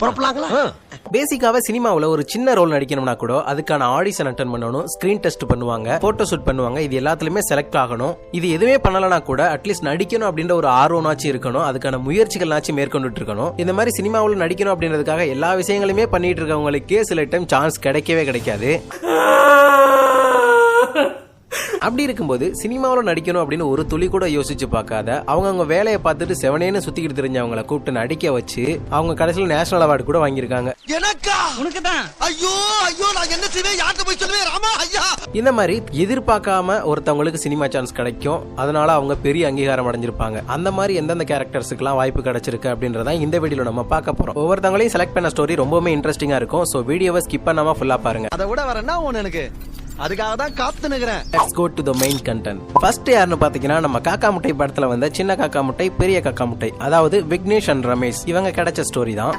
புறப்படலாங்களா பேசிக்காவே சினிமாவில் ஒரு சின்ன ரோல் நடிக்கணும்னா கூட அதுக்கான ஆடிஷன் அட்டன் பண்ணணும் ஸ்கிரீன் டெஸ்ட் பண்ணுவாங்க போட்டோ ஷூட் பண்ணுவாங்க இது எல்லாத்துலயுமே செலக்ட் ஆகணும். இது எதுவுமே பண்ணலனா கூட அட்லீஸ்ட் நடிக்கணும் அப்படின்ற ஒரு ஆர்வம்னாச்சும் இருக்கணும் அதுக்கான முயற்சிகள்னாச்சும் மேற்கொண்டுட்டு இருக்கணும் இந்த மாதிரி சினிமாவில் நடிக்கணும் அப்படின்றதுக்காக எல்லா விஷயங்களுமே பண்ணிட்டு இருக்கவங்களுக்கு சில டைம் சான்ஸ் கிடைக்கவே கிடைக்காது. அப்படி இருக்கும்போது சினிமாவில் நடிக்கணும் அப்படின்னு ஒரு துளி கூட யோசிச்சு பார்க்காத அவங்க அவங்க வேலையை பார்த்துட்டு செவனேன்னு சுத்திக்கிட்டு தெரிஞ்சவங்கள கூப்பிட்டு நடிக்க வச்சு அவங்க கடைசியில் நேஷனல் அவார்டு கூட வாங்கியிருக்காங்க. எனக்கா? உனக்கு தான் ஐயோ ஐயோ நான் என்ன செய்வேன்? யார்கிட்ட போய் சொல்லுவேன்? ராமா ஐயா. இந்த மாதிரி எதிர்பார்க்காம ஒருத்தவங்களுக்கு சினிமா சான்ஸ் கிடைக்கும். அதனால அவங்க பெரிய அங்கீகாரம் அடைஞ்சிருப்பாங்க. அந்த மாதிரி எந்தெந்த கேரக்டர்ஸுக்குலாம் வாய்ப்பு கிடைச்சிருக்கு அப்படின்றத இந்த வீடியோல நம்ம பார்க்க போறோம். ஒவ்வொருத்தவங்களையும் செலக்ட் பண்ண ஸ்டோரி ரொம்பவுமே இன்ட்ரெஸ்டிங்கா இருக்கும். ஸோ வீடியோவை ஸ்கிப் பண்ணாம ஃபுல்லா பாருங்க. அதை விட வர என்ன ஒண்ணு எனக்கு அதுக்காக தான் காத்து நிக்கிறேன் let's go to the main content first யாருன்னு பாத்தீங்கன்னா நம்ம காக்கா முட்டை படத்துல வந்த சின்ன காக்கா முட்டை பெரிய காக்கா முட்டை. அதாவது விக்னேஷ் அண்ட் ரமேஷ். இவங்க கிடைச்ச ஸ்டோரி தான்.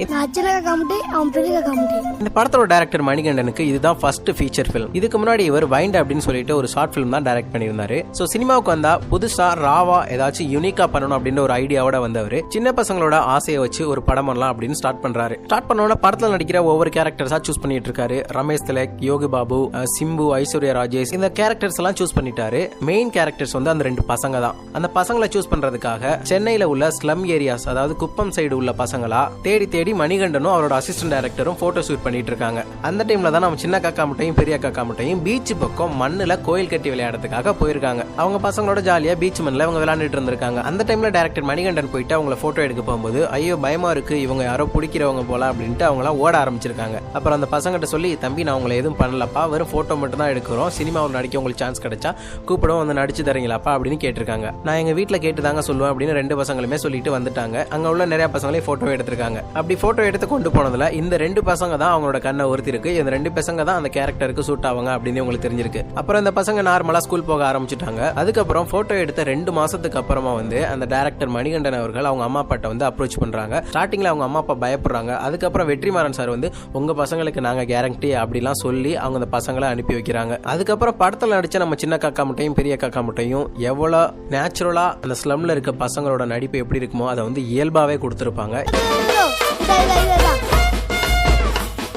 இந்த படத்தோட டைரக்டர் மணிகண்டனுக்கு இதுதான் ஃபர்ஸ்ட் ஃபீச்சர் ஃபிலிம் இதுக்கு முன்னாடி இவர் வைண்ட் அப்படின்னு சொல்லிட்டு ஒரு ஷார்ட் ஃபிலிம் தான் டைரக்ட் பண்ணியிருந்தாரு. சோ சினிமாவுக்கு வந்தா புதுசா ராவா ஏதாச்சும் யூனிக்கா பண்ணணும் அப்படின்னு ஒரு ஐடியாவோட வந்தவர். சின்ன பசங்களோட ஆசையை வச்சு ஒரு படம் பண்ணலாம் அப்படின்னு ஸ்டார்ட் பண்றாரு. ஸ்டார்ட் பண்ணோட படத்துல நடிக்கிற ஒவ்வொரு கேரக்டர்ஸா சூஸ் பண்ணிட்டு இருக்காரு. ரமேஷ் திலக் யோகி பாபு சிம்பு ஐஸ்வர்யா ராஜேஷ் இந்த கேரக்டர்ஸ் எல்லாம் சூஸ் பண்ணிட்டாரு. மெயின் கேரக்டர்ஸ் வந்து அந்த ரெண்டு பசங்க தான் அந்த பசங்களை சூஸ் பண்றதுக்காக சென்னையில உள்ள ஸ்லம் ஏரியாஸ் அதாவது குப்பம் சைடு உள்ள பசங்களா தேடி தேடி மணிகண்டனும் அவரோட அசிஸ்டன்ட் டைரக்டரும் போட்டோ ஷூட் பண்ணிட்டு இருக்காங்க. அந்த டைம்ல தான் நம்ம சின்ன காக்கா முட்டையும் பெரிய காக்கா முட்டையும் பீச் பக்கம் மண்ணுல கோயில் கட்டி விளையாடுறதுக்காக போயிருக்காங்க. அவங்க பசங்களோட ஜாலியா பீச் மண்ணில் அவங்க விளையாண்டுட்டு இருந்திருக்காங்க. அந்த டைம்ல டேரக்டர் மணிகண்டன் போயிட்டு அவங்கள போட்டோ எடுக்க போகும்போது ஐயோ பயமா இருக்கு. இவங்க யாரோ பிடிக்கிறவங்க போல அப்படின்ட்டு அவங்களாம் ஓட ஆரம்பிச்சிருக்காங்க. அப்புறம் அந்த பசங்கிட்ட சொல்லி தம்பி நான் அவங்கள எதுவும் பண்ணலப்பா. வெறும் போட்டோ மட்டும் தான் எடுக்கிறோம். சினிமாவில் நடிக்க உங்களுக்கு சான்ஸ் கிடைச்சா கூப்பிடுவோம் வந்து நடிச்சு தரீங்களாப்பா அப்படின்னு கேட்டிருக்காங்க. நான் எங்க வீட்டில் கேட்டு தாங்க சொல்லுவேன் அப்படின்னு ரெண்டு பசங்களுமே சொல்லிட்டு வந்துட்டாங்க. அங்க உள்ள நிறைய பசங்களையும் போட்டோ எடுத்திருக்காங்க. அப்படி போட்டோ எடுத்து கொண்டு போனதுல இந்த ரெண்டு பசங்க தான் அவங்களோட கண்ணை ஒருத்திருக்கு இந்த ரெண்டு பசங்க தான் அந்த கேரக்டருக்கு சூட் ஆவாங்க அப்படின்னு உங்களுக்கு தெரிஞ்சிருக்கு. அப்புறம் இந்த பசங்க நார்மலாக ஸ்கூல் போக ஆரம்பிச்சுட்டாங்க. அதுக்கப்புறம் ஃபோட்டோ எடுத்த ரெண்டு மாசத்துக்கு அப்புறமா வந்து அந்த டேரக்டர் மணிகண்டன் அவர்கள் அவங்க அம்மா அப்பாட்ட வந்து அப்ரோச் பண்றாங்க. ஸ்டார்டிங்ல அவங்க அம்மா அப்பா பயப்படுறாங்க. அதுக்கப்புறம் வெற்றிமாறன் சார் வந்து உங்க பசங்களுக்கு நாங்க கேரண்டி அப்படிலாம் சொல்லி அவங்க அந்த பசங்களை அனுப்பி வைக்கிறாங்க. அதுக்கப்புறம் படத்துல நடிச்ச நம்ம சின்ன காக்கா முட்டையும் பெரிய காக்கா முட்டையும் எவ்வளவு நேச்சுரலா அந்த ஸ்லம்ல இருக்க பசங்களோட நடிப்பு எப்படி இருக்குமோ அதை வந்து இயல்பாவே கொடுத்துருப்பாங்க.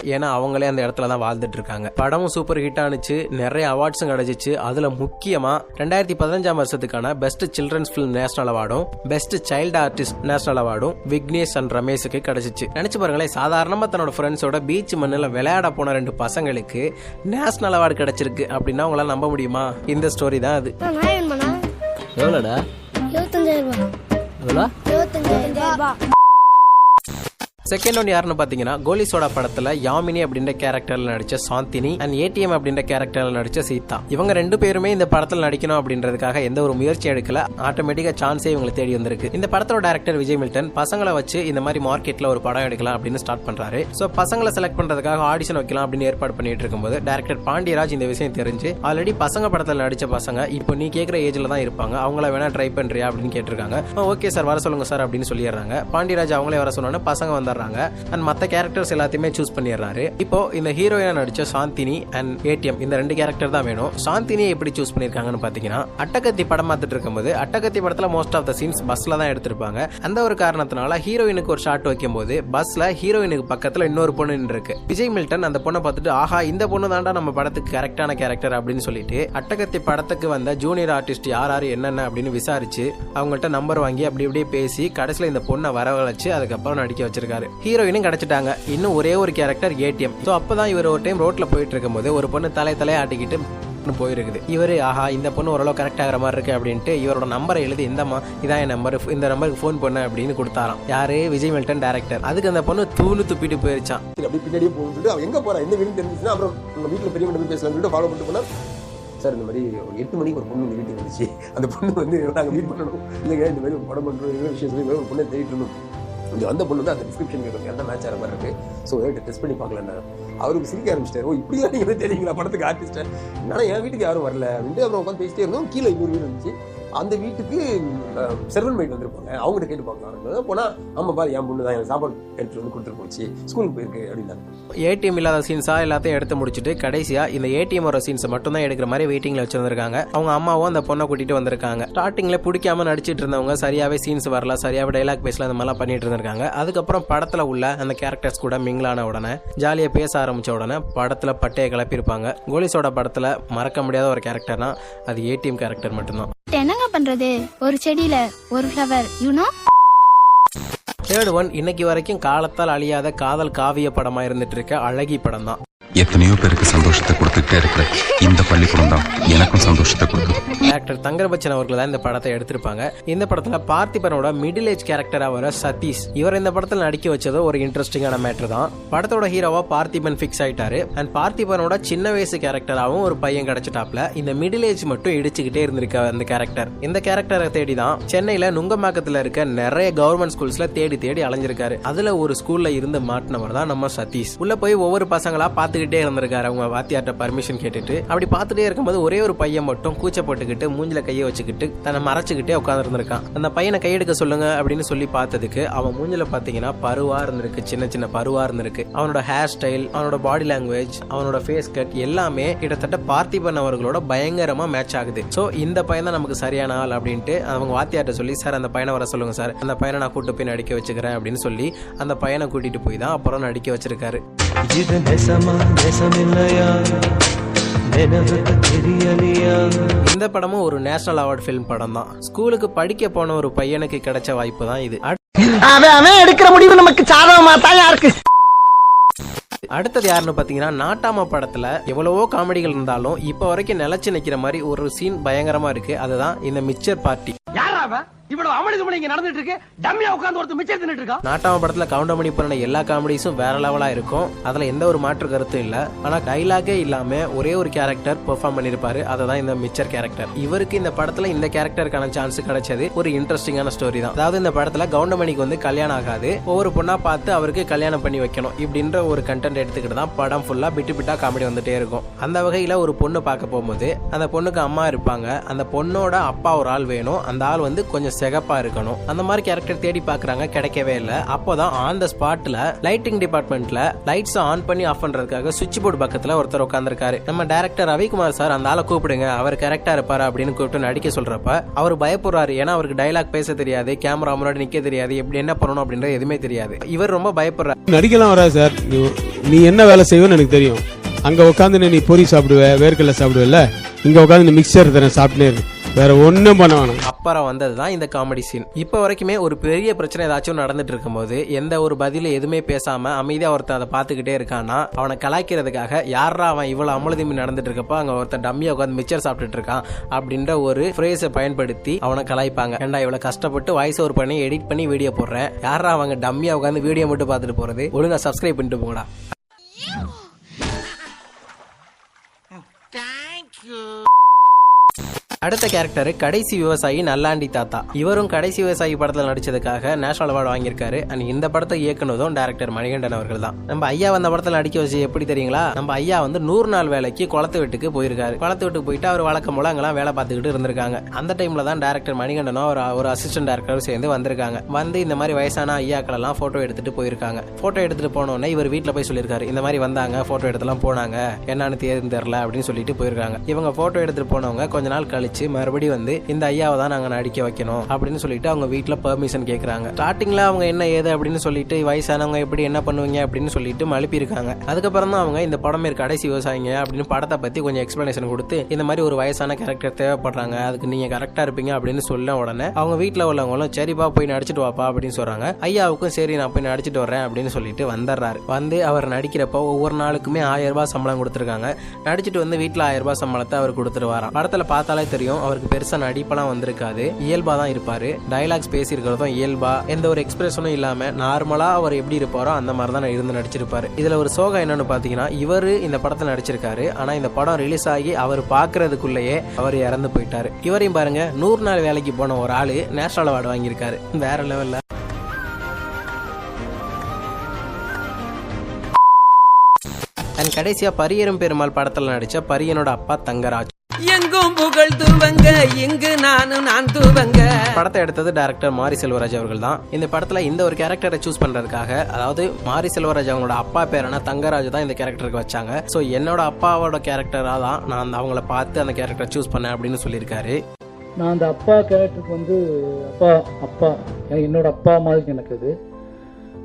ஏன்னா அவங்களே அந்த இடத்துல தான் வாழ்ந்துட்டு இருக்காங்க. படமும் சூப்பர் ஹிட் ஆனிச்சு. நிறைய அவார்ட்ஸும் கிடைச்சிச்சு. அதுல முக்கியமா ரெண்டாயிரத்தி பதினஞ்சாம் வருஷத்துக்கான பெஸ்ட் சில்ட்ரன்ஸ் ஃபிலிம் நேஷனல் அவார்டும் பெஸ்ட் சைல்டு ஆர்டிஸ்ட் நேஷனல் அவார்டும் விக்னேஷ் அண்ட் ரமேஷுக்கு கிடைச்சிச்சு. நினைச்சு பாருங்களேன் சாதாரணமா தன்னோட ஃப்ரெண்ட்ஸோட பீச் மண்ணில் விளையாட போன ரெண்டு பசங்களுக்கு நேஷனல் அவார்டு கிடைச்சிருக்கு அப்படின்னா உங்களால நம்ப முடியுமா? இந்த ஸ்டோரி தான் அது. எவ்வளோடா? இருபத்தஞ்சாயிரம் ரூபாய் எவ்வளோ? இருபத்தஞ்சாயிரம் செகண்ட் ஒன் யாருன்னு பாத்தீங்கன்னா கோலி சோடா படத்துல யாமினி அப்படின்ற கேரக்டர்ல நடிச்ச சாந்தினி அண்ட் ஏடிஎம் அப்படின்ற கேரக்டர்ல நடிச்ச சீதா. இவங்க ரெண்டு பேருமே இந்த படத்துல நடிக்கணும் அப்படின்றதுக்காக எந்த ஒரு முயற்சி எடுக்கல. ஆட்டோமேட்டிக்கா சான்ஸே இவங்களை தேடி வந்திருக்கு. இந்த படத்தோட டேரக்டர் விஜய் மில்டன் பசங்களை வச்சு இந்த மாதிரி மார்க்கெட்ல ஒரு படம் எடுக்கலாம் அப்படின்னு ஸ்டார்ட் பண்றாரு. சோ பசங்களை செலக்ட் பண்றதுக்காக ஆடிஷன் வைக்கலாம் அப்படின்னு ஏற்பாடு பண்ணிட்டு இருக்கும்போது டேரக்டர் பாண்டியராஜ் இந்த விஷயம் தெரிஞ்சு ஆல்ரெடி பசங்க படத்துல நடிச்ச பசங்க இப்போ நீ கேட்குற ஏஜ்ல தான் இருப்பாங்க. அவங்கள வேணா ட்ரை பண்றியா அப்படின்னு கேட்டிருக்காங்க. ஓகே சார் வர சொல்லுங்க சார் அப்படின்னு சொல்லிடுறாங்க. பாண்டியராஜ் அவங்களே வர சொன்னோன்னே பசங்க வந்துடுறாங்க. அண்ட் மற்ற கேரக்டர்ஸ் எல்லாத்தையுமே சூஸ் பண்ணிடுறாரு. இப்போ இந்த ஹீரோயினா நடிச்ச சாந்தினி அண்ட் ஏடிஎம் இந்த ரெண்டு கேரக்டர் தான் வேணும். சாந்தினியை எப்படி சூஸ் பண்ணியிருக்காங்கன்னு பார்த்தீங்கன்னா அட்டகத்தி படம் பார்த்துட்டு இருக்கும்போது அட்டகத்தி படத்தில் மோஸ்ட் ஆஃப் த சீன்ஸ் பஸ்ல தான் எடுத்திருப்பாங்க. அந்த ஒரு காரணத்தினால ஹீரோயினுக்கு ஒரு ஷாட் வைக்கும்போது பஸ்ல ஹீரோயினுக்கு பக்கத்தில் இன்னொரு பொண்ணு நின்று இருக்கு விஜய் மில்டன் அந்த பொண்ணை பார்த்துட்டு ஆஹா இந்த பொண்ணு தாண்டா நம்ம படத்துக்கு கரெக்டான கேரக்டர் அப்படின்னு சொல்லிட்டு அட்டகத்தி படத்துக்கு வந்த ஜூனியர் ஆர்டிஸ்ட் யார் யார் என்னென்ன அப்படின்னு விசாரிச்சு அவங்கள்ட்ட நம்பர் வாங்கி அப்படி இப்படியே பேசி கடைசியில் இந்த பொண்ணை வரவழைச்சு அதுக்கப்புறம் நடிக்க வச்சிருக்காரு. ஹீரோயினும் கிடைச்சிட்டாங்க. இன்னும் ஒரே ஒரு கேரக்டர் ஏடிஎம் ஸோ அப்பதான் இவர் ஒரு டைம் ரோட்ல போயிட்டு இருக்கும்போது ஒரு பொண்ணு தலை தலையை ஆட்டிக்கிட்டு போயிருக்குது. இவர் ஆஹா இந்த பொண்ணு ஓரளவு கரெக்ட் ஆகிற மாதிரி இருக்கு அப்படின்ட்டு இவரோட நம்பரை எழுதி இந்தம்மா இதான் என் நம்பர் இந்த நம்பருக்கு ஃபோன் பண்ண அப்படின்னு கொடுத்தாராம். யாரு? விஜய் மில்டன் டேரக்டர் அதுக்கு அந்த பொண்ணு தூளு துப்பிட்டு போயிருச்சான் அப்படி பின்னாடியே போகும் அவன் எங்க போறான் எந்த வீடு தெரிஞ்சுன்னா அப்புறம் உங்க வீட்டில் பெரிய மட்டும் பேசலாம்னு சொல்லிட்டு ஃபாலோ பண்ணிட்டு போனா சார் இந்த மாதிரி ஒரு எட்டு மணிக்கு ஒரு பொண்ணு வீட்டுக்கு வந்துச்சு. அந்த பொண்ணு வந்து நாங்கள் மீட் பண்ணணும். இல்லைங்க இந்த மாதிரி ஒரு படம் பண்ணுறோம் இந்த விஷயம் சொல்லி ஒரு பொண்ணை தேடிட்டு இருந்தோம். இங்கே வந்த பொண்ணு வந்து அந்த டிஸ்கிரிப்ஷன் கேட்கும் எந்த மேட்ச் ஆகிற மாதிரி இருக்குது ஸோ டெஸ்ட் பண்ணி பார்க்கலண்ணா அவருக்கு சிரிக்க ஆரம்பிச்சிட்டாரு. ஓ இப்படிலாம் நீங்கள் தெரியுங்களா? படத்துக்கு ஆர்டிஸ்ட்டை என்னால் என் வீட்டுக்கு யாரும் வரல. அப்படின்ட்டு அப்புறம் உட்காந்து பேசிட்டே இருந்தோம். கீழே இன்னொரு வீடு இருந்துச்சு. அந்த வீட்டுக்கு செர்வன் மைட் வந்திருப்பாங்க. அவங்ககிட்ட கேட்டு பார்க்கலாம் போனா ஆமா பாரு என் பொண்ணு தான் எனக்கு சாப்பாடு எடுத்துட்டு வந்து கொடுத்துட்டு போச்சு. ஸ்கூலுக்கு போயிருக்கு அப்படின்னாங்க. ஏடிஎம் இல்லாத சீன்ஸா எல்லாத்தையும் எடுத்து முடிச்சுட்டு கடைசியா இந்த ஏடிஎம் வர சீன்ஸ் மட்டும் தான் எடுக்கிற மாதிரி வெயிட்டிங்ல வச்சிருந்திருக்காங்க. அவங்க அம்மாவும் அந்த பொண்ணை கூட்டிட்டு வந்திருக்காங்க. ஸ்டார்டிங்ல பிடிக்காம நடிச்சிட்டு இருந்தவங்க சரியாவே சீன்ஸ் வரல சரியாவே டைலாக் பேசல அந்த மாதிரிலாம் பண்ணிட்டு இருந்திருக்காங்க. அதுக்கப்புறம் படத்துல உள்ள அந்த கேரக்டர்ஸ் கூட மிங்கிளான உடனே ஜாலியா பேச ஆரம்பிச்ச உடனே படத்துல பட்டையை கிளப்பியிருப்பாங்க. கோலிஸோட படத்துல மறக்க முடியாத ஒரு கேரக்டர்னா அது ஏடிஎம் கேரக்டர் மட்டும்தான். பண்றது? ஒரு செடியில ஒரு ஃப்ளவர் யூனோ தேர்ட் ஒன் இன்னைக்கு வரைக்கும் காலத்தால் அழியாத காதல் காவிய படமா இருந்துட்டு இருக்க அழகி படம் தான் எத்தனையோ பேருக்கு சந்தோஷத்தை கொடுத்துட்டே இருக்கிற இந்த பள்ளிக்கூடம் தான் எனக்கும் சந்தோஷத்தை கொடுக்கும். டாக்டர் தங்கர்பச்சன் அவர்கள் தான் இந்த படத்தை எடுத்திருப்பாங்க. இந்த படத்துல பார்த்திபனோட மிடில் ஏஜ் கேரக்டரா வர சதீஷ் இவர் இந்த படத்துல நடிக்க வச்சது ஒரு இன்ட்ரெஸ்டிங்கான மேட்டர் தான். படத்தோட ஹீரோவா பார்த்திபன் ஃபிக்ஸ் ஆயிட்டாரு. அண்ட் பார்த்திபனோட சின்ன வயசு கேரக்டராகவும் ஒரு பையன் கிடைச்சிட்டாப்ல. இந்த மிடில் ஏஜ் மட்டும் இடிச்சுக்கிட்டே இருந்திருக்க அந்த கேரக்டர் இந்த கேரக்டரை தேடி தான் சென்னையில நுங்கம்பாக்கத்துல இருக்க நிறைய கவர்மெண்ட் ஸ்கூல்ஸ்ல தேடி தேடி அலைஞ்சிருக்காரு. அதுல ஒரு ஸ்கூல்ல இருந்து மாட்டினவர் தான் நம்ம சதீஷ். உள்ள போய் ஒவ்வொரு பசங்களா பார்த்துக்கிட்டே இருந்திருக்காரு. அவங்க வாத்தியார்ட்ட பர்மிஷன் கேட்டுட்டு அப்படி பார்த்துட்டே இருக்கும்போது ஒரே ஒரு பையன் மட்டும் கூச்சப்பட்டுக்கிட்டு மூஞ்சில கையை வச்சுக்கிட்டு தன்னை மறைச்சிக்கிட்டே உட்காந்துருந்திருக்கான் அந்த பையனை கையெடுக்க சொல்லுங்க அப்படின்னு சொல்லி பார்த்ததுக்கு அவன் மூஞ்சில பார்த்தீங்கன்னா பருவா இருந்திருக்கு சின்ன சின்ன பருவா இருந்திருக்கு. அவனோட ஹேர் ஸ்டைல் அவனோட பாடி லாங்குவேஜ் அவனோட ஃபேஸ் கட் எல்லாமே கிட்டத்தட்ட பார்த்திபன் அவர்களோட பயங்கரமா மேட்ச் ஆகுது. ஸோ இந்த பையன் தான் நமக்கு சரியான ஆள் அப்படின்ட்டு அவங்க வாத்தியார்ட்ட சொல்லி சார் அந்த பையனை வர சொல்லுங்க சார். அந்த பையனை நான் கூட்டு போய் நடிக்க வச்சுக்கிறேன் அப்படின்னு சொல்லி அந்த பையனை கூட்டிட்டு போய் தான் அப்புறம் நடிக்க வச்சிருக்காரு. இது நெசமா நெசமில்லையா? இந்த படமும் ஒரு நேஷனல் அவார்ட் ஃபிலிம் படம் தான் ஸ்கூலுக்கு படிக்க போன ஒரு பையனுக்கு கிடைச்ச வாய்ப்பு தான் இது அவன் அவன் எடுக்கிற முடிவு நமக்கு சாதகமா தான் யாருக்கு? அடுத்தது யாருன்னு பாத்தீங்கன்னா நாட்டாம படத்துல எவ்வளவோ காமெடிகள் இருந்தாலும் இப்ப வரைக்கும் நிலைச்சு நிக்கிற மாதிரி ஒரு சீன் பயங்கரமா இருக்கு. அதுதான் இந்த மிச்சர் பார்ட்டி. இவ்வளவு அமளி துமளி இங்க நடந்துட்டு இருக்கு. டம்மியா உட்கார்ந்து ஒருத்தர் மிச்சம் தின்னுட்டு இருக்கா? நாட்டாம படத்துல கவுண்டமணி பண்ண எல்லா காமெடிஸும் வேற லெவலா இருக்கும். அதுல எந்த ஒரு மாற்று கருத்தும் இல்ல. ஆனா டைலாகே இல்லாம ஒரே ஒரு கேரக்டர் பெர்ஃபார்ம் பண்ணிருப்பாரு. அததான் இந்த மிச்சர் கேரக்டர் இவருக்கு இந்த படத்துல இந்த கேரக்டருக்கான சான்ஸ் கிடைச்சது ஒரு இன்ட்ரெஸ்டிங்கான ஸ்டோரி தான். அதாவது இந்த படத்துல கவுண்டமணிக்கு வந்து கல்யாணம் ஆகாது. ஒவ்வொரு பொண்ணா பார்த்து அவருக்கு கல்யாணம் பண்ணி வைக்கணும் இப்படின்ற ஒரு கண்டென்ட் எடுத்துக்கிட்டு தான் படம் ஃபுல்லா பிட்டு பிட்டா காமெடி வந்துட்டே இருக்கும். அந்த வகையில ஒரு பொண்ணு பார்க்க போகும்போது அந்த பொண்ணுக்கு அம்மா இருப்பாங்க. அந்த பொண்ணோட அப்பா ஒரு ஆள் வேணும். அந்த ஆள் வந்து கொஞ்சம் சிகப்பா இருக்கணும். அந்த மாதிரி கேரக்டர் தேடி பாக்குறாங்க கிடைக்கவே இல்லை. அப்போதான் ஆன் த ஸ்பாட்ல லைட்டிங் டிபார்ட்மெண்ட்ல லைட்ஸ் ஆன் பண்ணி ஆஃப் பண்றதுக்காக சுவிட்ச் போர்டு பக்கத்துல ஒருத்தர் உட்காந்துருக்காரு நம்ம டேரக்டர் ரவிக்குமார் சார் அந்த ஆளை கூப்பிடுங்க அவர் கரெக்டா இருப்பாரு அப்படின்னு கூப்பிட்டு நடிக்க சொல்றப்ப அவர் பயப்படுறாரு. ஏன்னா அவருக்கு டைலாக் பேச தெரியாது கேமரா முன்னாடி நிக்க தெரியாது எப்படி என்ன பண்ணணும் அப்படின்றது எதுவுமே தெரியாது. இவர் ரொம்ப பயப்படுறாரு. நடிக்கலாம் வராது சார். நீ- என்ன வேலை செய்வேன்னு எனக்கு தெரியும். அங்க உட்காந்து நீ பொரி சாப்பிடுவ வேர்க்கடலை சாப்பிடுவல இங்க உட்காந்து இந்த மிக்சர் தரேன் சாப்பிட்டே இரு. வேற ஒண்ணும் பண்ண வேணாம். அப்புறம் வந்தது தான் இந்த காமெடி சீன் இப்போ வரைக்குமே ஒரு பெரிய பிரச்சனை ஏதாச்சும் நடந்துட்டு இருக்கும்போது எந்த ஒரு பதில எதுவுமே பேசாம அமைதியா ஒருத்தன் அதை பார்த்துக்கிட்டே இருக்கான்னா அவனை கலாய்க்கிறதுக்காக யாரா அவன் இவ்வளவு அமளதிமி நடந்துட்டு இருக்கப்போ அங்க ஒருத்தன் டம்மியா உட்காந்து மிச்சர் சாப்பிட்டுட்டு இருக்கான் அப்படின்ற ஒரு ஃப்ரேஸை பயன்படுத்தி அவனை கலாய்ப்பாங்க. ஏன்டா இவ்வளவு கஷ்டப்பட்டு வாய்ஸ் ஓவர் பண்ணி எடிட் பண்ணி வீடியோ போடுறேன்? யாரா அவங்க டம்மியா உட்காந்து வீடியோ மட்டும் பார்த்துட்டு போறது? ஒழுங்கா சப்ஸ்கிரைப் பண்ணிட்டு போங்கடா. அடுத்த கேரக்டர் கடைசி விவசாயி நல்லாண்டி தாத்தா. இவரும் கடைசி விவசாயி படத்தில் நடிச்சதுக்காக நேஷனல் அவார்டு வாங்கியிருக்காரு. அண்ட் இந்த படத்தை இயக்குனதும் டேரக்டர் மணிகண்டன் அவர்கள் தான் நம்ம ஐயா அந்த படத்தில் நடிக்க வச்சு எப்படி தெரியுங்களா? நம்ம ஐயா வந்து நூறு நாள் வேலைக்கு குளத்து வீட்டுக்கு போயிருக்காரு. குளத்து வீட்டுக்கு போயிட்டு அவர் வழக்கம் போல அங்கெல்லாம் வேலை பார்த்துக்கிட்டு இருந்திருக்காங்க. அந்த டைம்ல தான் டேரக்டர் மணிகண்டனும் ஒரு ஒரு அசிஸ்டன்ட் டேரக்டரும் சேர்ந்து வந்திருக்காங்க. வந்து இந்த மாதிரி வயசான ஐயாக்கள் எல்லாம் போட்டோ எடுத்துட்டு போயிருக்காங்க. போட்டோ எடுத்துட்டு போனோடனே இவர் வீட்டில் போய் சொல்லியிருக்காரு இந்த மாதிரி வந்தாங்க போட்டோ எடுத்துலாம் போனாங்க. என்னன்னு தேர்ந்து தெரியல அப்படின்னு சொல்லிட்டு போயிருக்காங்க. இவங்க போட்டோ எடுத்துட்டு போனவங்க கொஞ்ச நாள் கழிச்சு மறுபடியும் வந்து இந்த ஐயாவை தான் நாங்க நடிக்க வைக்கணும் அப்படின்னு சொல்லிட்டு அவங்க வீட்டுல பெர்மிஷன் கேக்குறாங்க. ஸ்டார்டிங்ல அவங்க என்ன ஏது அப்படின்னு சொல்லிட்டு வயசானவங்க எப்படி என்ன பண்ணுவீங்க அப்படின்னு சொல்லிட்டு மழுப்பி இருக்காங்க அதுக்கப்புறம் தான் அவங்க இந்த படம் பேர் கடைசி விவசாயிங்க அப்படின்னு படத்தை பத்தி கொஞ்சம் எக்ஸ்பிளனேஷன் கொடுத்து இந்த மாதிரி ஒரு வயசான கேரக்டர் தேவைப்படுறாங்க அதுக்கு நீங்க கரெக்டா இருப்பீங்க அப்படின்னு சொல்ல உடனே அவங்க வீட்டுல உள்ளவங்களும் சரிப்பா போய் நடிச்சிட்டு வாப்பா அப்படின்னு சொல்றாங்க. ஐயாவுக்கும் சரி நான் போய் நடிச்சிட்டு வரேன் அப்படின்னு சொல்லிட்டு வந்துடுறாரு. வந்து அவர் நடிக்கிறப்போ ஒவ்வொரு நாளுக்குமே ஆயிரம் ரூபாய் சம்பளம் கொடுத்துருக்காங்க. நடிச்சிட்டு வந்து வீட்டுல ஆயிரம் ரூபாய் சம்பளத்தை அவர் கொடுத்துருவாராம். படத்துல பார்த்தாலே தெரியும். தெரியும். அவருக்கு பெருசா நடிப்பெல்லாம் வந்திருக்காது. இயல்பா தான் இருப்பாரு. டைலாக்ஸ் பேசியிருக்கிறதும் இயல்பா. எந்த ஒரு எக்ஸ்பிரஷனும் இல்லாம நார்மலா அவர் எப்படி இருப்பாரோ அந்த மாதிரி தான் இருந்து நடிச்சிருப்பாரு. இதுல ஒரு சோகம் என்னன்னு பாத்தீங்கன்னா இவரு இந்த படத்துல நடிச்சிருக்காரு. ஆனா இந்த படம் ரிலீஸ் ஆகி அவர் பாக்குறதுக்குள்ளேயே அவர் இறந்து போயிட்டாரு. இவரையும் பாருங்க நூறு நாள் வேலைக்கு போன ஒரு ஆளு நேஷனல் அவார்டு வாங்கியிருக்காரு. வேற லெவல்ல. அண்ட் கடைசியாக பரியரும் பெருமாள் படத்தில் நடித்த பரியனோட அப்பா தங்கராஜ். எங்கும் புகழ் துவங்க இங்கு நானும் நான் துவங்க. படத்தை எடுத்தது டைரக்டர் மாரி செல்வராஜ் அவர்கள் தான் இந்த படத்துல இந்த ஒரு கேரக்டரை சூஸ் பண்றதுக்காக அதாவது மாரி செல்வராஜ் அவங்களோட அப்பா பேரான தங்கராஜ் தான் இந்த கேரக்டருக்கு வச்சாங்க. ஸோ என்னோட அப்பாவோட கேரக்டரா தான் நான் அந்த அவங்கள பார்த்து அந்த கேரக்டரை சூஸ் பண்ணேன் அப்படின்னு சொல்லியிருக்காரு. நான் அந்த அப்பா கேரக்டருக்கு வந்து அப்பா அப்பா என்னோட அப்பா மாதிரி எனக்கு அது.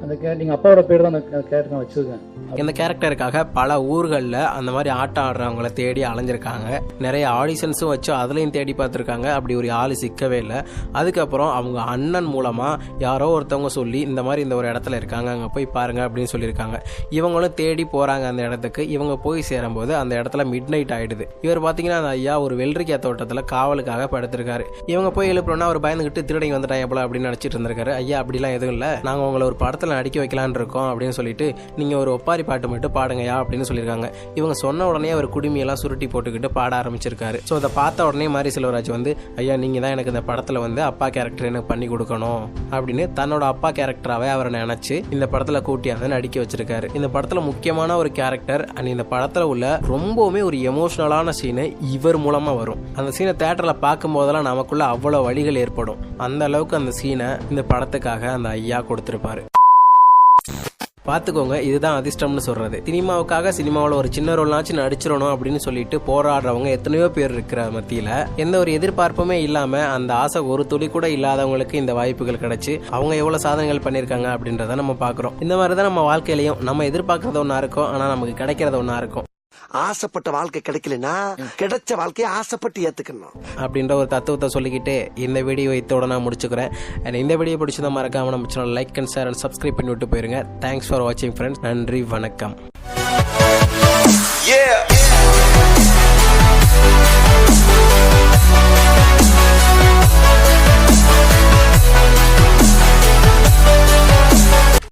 அந்த கே அப்பாவோட பேர் தான் அந்த கேரக்டர் நான் வச்சுருக்கேன். இந்த கேரக்டருக்காக பல ஊர்களில் அந்த மாதிரி ஆட்டம் ஆடுறவங்கள தேடி அலைஞ்சிருக்காங்க. நிறைய ஆடிஷன்ஸும் வச்சு அதுலேயும் தேடி பார்த்துருக்காங்க. அப்படி ஒரு ஆள் சிக்கவே இல்லை. அதுக்கப்புறம் அவங்க அண்ணன் மூலமாக யாரோ ஒருத்தவங்க சொல்லி இந்த மாதிரி இந்த ஒரு இடத்துல இருக்காங்க அங்கே போய் பாருங்க அப்படின்னு சொல்லியிருக்காங்க. இவங்களும் தேடி போகிறாங்க அந்த இடத்துக்கு. இவங்க போய் சேரும்போது அந்த இடத்துல மிட் நைட் ஆகிடுது இவர் பார்த்தீங்கன்னா அந்த ஐயா ஒரு வெள்ளரிக்காய் தோட்டத்தில் காவலுக்காக படுத்திருக்காரு. இவங்க போய் எழுப்புறோன்னா அவர் பயந்துக்கிட்டு திருடங்க வந்துட்டாங்க போல அப்படின்னு நினச்சிட்டு இருந்திருக்காரு. ஐயா அப்படிலாம் எதுவும் இல்லை. நாங்கள் உங்களை ஒரு படத்தில் நடிக்க வைக்கலான் இருக்கோம் அப்படின்னு சொல்லிட்டு நீங்கள் ஒரு ஒப்பாரி பாட்டு மட்டும் பாடுங்கயா அப்படின்னு சொல்லியிருக்காங்க. இவங்க சொன்ன உடனே அவர் குடுமியெல்லாம் சுருட்டி போட்டுக்கிட்டு பாட ஆரம்பிச்சிருக்காரு. ஸோ அதை பார்த்த உடனே மாரி செல்வராஜ் வந்து ஐயா நீங்கள் தான் எனக்கு இந்த படத்தில் வந்து அப்பா கேரக்டர் எனக்கு பண்ணி கொடுக்கணும். அப்படின்னு தன்னோட அப்பா கேரக்டராகவே அவரை நினச்சி இந்த படத்தில் கூட்டியாந்து நடிக்க வச்சிருக்காரு. இந்த படத்தில் முக்கியமான ஒரு கேரக்டர் அண்ட் இந்த படத்தில் உள்ள ரொம்பவுமே ஒரு எமோஷ்னலான சீனு இவர் மூலமாக வரும். அந்த சீனை தேட்டரில் பார்க்கும் போதெல்லாம் நமக்குள்ள அவ்வளோ வழிகள் ஏற்படும். அந்த அளவுக்கு அந்த சீனை இந்த படத்துக்காக அந்த ஐயா கொடுத்துருப்பாரு. பார்த்துக்கோங்க இதுதான் அதிர்ஷ்டம்னு சொல்றது. சினிமாவுக்காக சினிமாவில் ஒரு சின்ன ரோல்னாச்சும் நடிச்சிடணும் அப்படின்னு சொல்லிட்டு போராடுறவங்க எத்தனையோ பேர் இருக்கிற மத்தியில். எந்த ஒரு எதிர்பார்ப்புமே இல்லாம அந்த ஆசை ஒரு துளி கூட இல்லாதவங்களுக்கு இந்த வாய்ப்புகள் கிடைச்சு அவங்க எவ்வளவு சாதனைகள் பண்ணியிருக்காங்க அப்படின்றத நம்ம பார்க்குறோம் இந்த மாதிரி தான் நம்ம வாழ்க்கையிலையும் நம்ம எதிர்பார்க்கறது ஒன்றா இருக்கும் ஆனால் நமக்கு கிடைக்கிறது ஒன்றா இருக்கும். ஆசைப்பட்ட வாழ்க்கை கிடைக்கலனா கிடைச்ச வாழ்க்கையை ஆசைப்பட்டு ஏத்துக்கணும். அப்படின்ற ஒரு தத்துவத்தை சொல்லிக்கிட்டு இந்த வீடியோ இத்தோட நான் முடிச்சுக்கிறேன். அண்ட் இந்த வீடியோ பிடிச்சதை மறக்காம நம்ம channel like and share and subscribe பண்ணி விட்டு போயிருங்க. தேங்க்ஸ் ஃபார் வாட்சிங் ஃப்ரெண்ட்ஸ் நன்றி வணக்கம். Yeah!